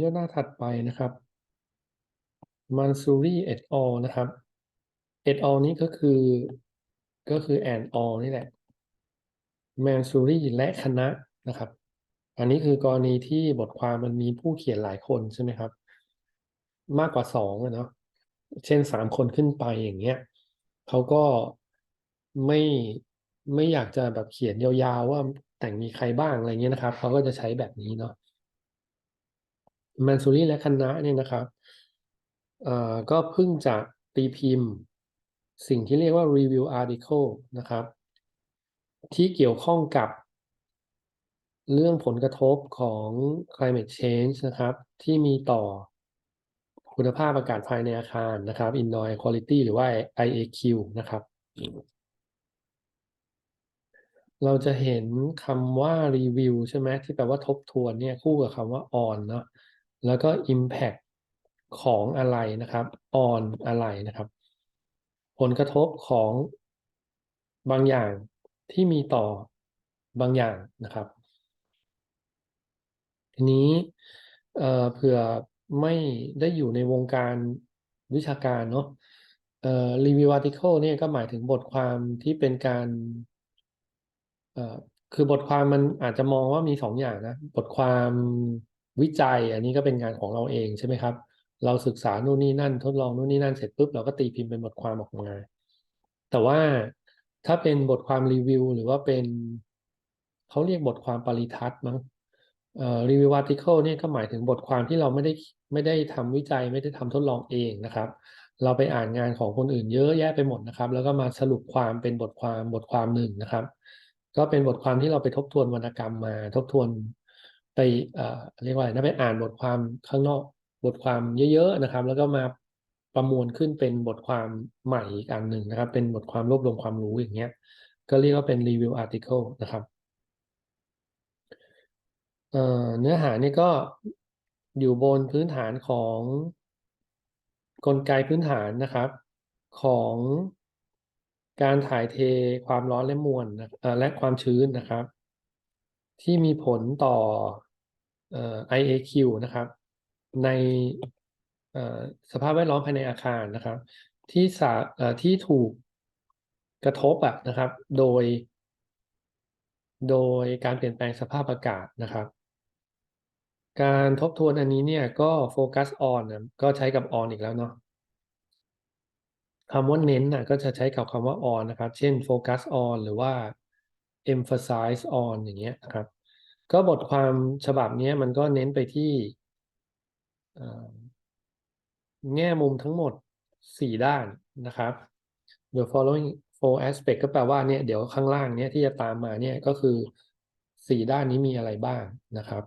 ย่อหน้าถัดไปนะครับ Mansuri et al นะครับ et al นี้ก็คือก็คือ and al. นี่แหละ Mansuri และคณะนะครับ อันนี้คือกรณีที่บทความมันมีผู้เขียนหลายคนใช่ไหมครับ มากกว่าสองอะเนาะเช่นสามคนขึ้นไปอย่างเงี้ยเขาก็ไม่ไม่อยากจะแบบเขียนยาวๆว่าแต่งมีใครบ้างอะไรเงี้ยนะครับเขาก็จะใช้แบบนี้เนาะ มนซูรีและคณะเนี่ยนะครับอ่อก็เพิ่งจะตีพิมพ์ สิ่งที่เรียกว่า review article นะครับ ที่เกี่ยวข้องกับเรื่องผลกระทบของ climate change นะครับ ที่มีต่อคุณภาพอากาศภายในอาคารนะครับ indoor air quality หรือว่า IAQ นะครับ เราจะเห็นคำว่ารีวิวใช่ไหมที่แปลว่าทบทวนเนี่ยคู่กับคำว่า on เนาะ แล้วก็ impact ของอะไรนะครับ on อะไรนะครับ ผลกระทบของบางอย่างที่มีต่อบางอย่างนะครับ ทีนี้เเผื่อไม่ได้อยู่ในวงการวิชาการเนาะรีวิวอาร์ติเคิลเนี่ยก็หมายถึงบทความที่เป็นการคือบทความมันอาจจะมองว่ามีสองอย่างนะ บทความ วิจัยอันนี้ก็เป็นงานของเราเองใช่ไหมครับ เราศึกษาโน่นนี่นั่น ทดลองโน่นนี่นั่นเสร็จปุ๊บเราก็ตีพิมพ์เป็นบทความออกมา แต่ว่าถ้าเป็นบทความรีวิว หรือว่าเป็นเขาเรียกบทความปริทัศน์มั้งเอ่อรีวิวอาร์ติเคิลเนี่ยก็หมายถึงบทความที่เราไม่ได้ไม่ได้ทำวิจัยไม่ได้ทำทดลองเองนะครับ เราไปอ่านงานของคนอื่นเยอะแยะไปหมดนะครับ แล้วก็มาสรุปความเป็นบทความบทความหนึ่งนะครับ ก็เป็นบทความที่เราไปทบทวนวรรณกรรมมาทบทวน ไปเรียกว่าอะไรนะไปอ่านบทความข้างนอกบทความเยอะๆนะครับ แล้วก็มาประมวลขึ้นเป็นบทความใหม่อีกอันหนึ่งนะครับ เป็นบทความรวบรวมความรู้อย่างเงี้ย ก็เรียกว่าเป็นรีวิวอาร์ติเคิลนะครับเเนื้อหานี่ก็อยู่บนพื้นฐานของกลไกพื้นฐานนะครับ ของการถ่ายเทความร้อนและมวลและความชื้นนะครับ ที่มีผลต่อ IAQ นะครับ ในสภาพแวดล้อมภายในอาคารนะครับ ที่สาที่ถูกกระทบอะนะครับ โดย โดยการเปลี่ยนแปลงสภาพอากาศนะครับ การทบทวนอันนี้เนี่ยก็โฟกัส on นะก็ใช้กับ on อีกแล้วเนาะคำว่าเน้นนะก็จะใช้กับคำว่า on นะครับ เช่น focus on หรือว่า emphasize on อย่างเงี้ยนะครับ ก็บทความฉบับนี้มันก็เน้นไปที่แง่มุมทั้งหมด 4 ด้านนะครับ the following four aspect ก็แปลว่าเนี่ยเดี๋ยวข้างล่างเนี่ยที่จะตามมาเนี่ยก็คือ 4 ด้านนี้มีอะไรบ้างนะครับ